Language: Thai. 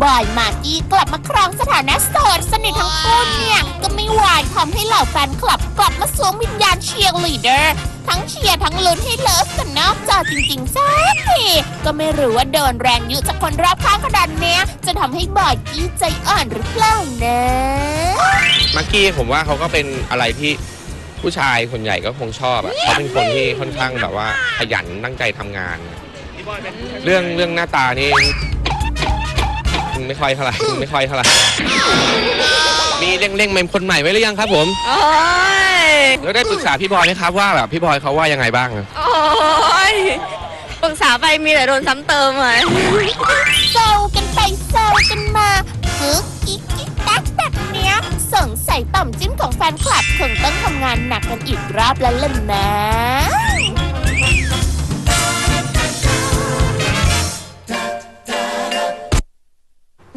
บอยมากกี้กลับมาครองสถานะโสดสนิททั้งคู่เนี่ย ก็ไม่วายทำให้เหล่าแฟนคลับกลับมาสวมวิญญาณเชียร์ลีดเดอร์ ทั้งเชียร์ทั้งลุ้นให้เลิฟกันนอกจอจริงๆสักทีก็ไม่รู้ว่าโดนแรงยุจากคนรอบข้างขนาดเนี้ย จะทำให้บอยกี้ใจอ่อนหรือเปล่านะมักกี้ผมว่าเขาก็เป็นอะไรที่ผู้ชายส่วนใหญ่ก็คงชอบอะเขาเป็นคนที่ค่อนข้างแบบว่าขยันตั้งใจทำงาน เรื่องเรื่องหน้าตานี่ ไม่ค่อยเท่าไหร่ไม่ค่อยเท่าไหร่มีเร่งเร่งเมมคนใหม่ไว้หรือยังครับผมโอ้ยแล้วได้ปรึกษาพี่บอยไหมครับว่าแบบพี่บอยเขาว่ายังไงบ้างอะโอ้ยปรึกษาไปมีแต่โดนซ้ำเติมเลยเซลกันไปเซลกันมาคึกกิ๊กกิ๊กตักแบบเนี้ยสงสัยต่อมจิ้มของแฟนคลับคงต้องทำงานหนักกันอีกรอบแล้วล่ะนะ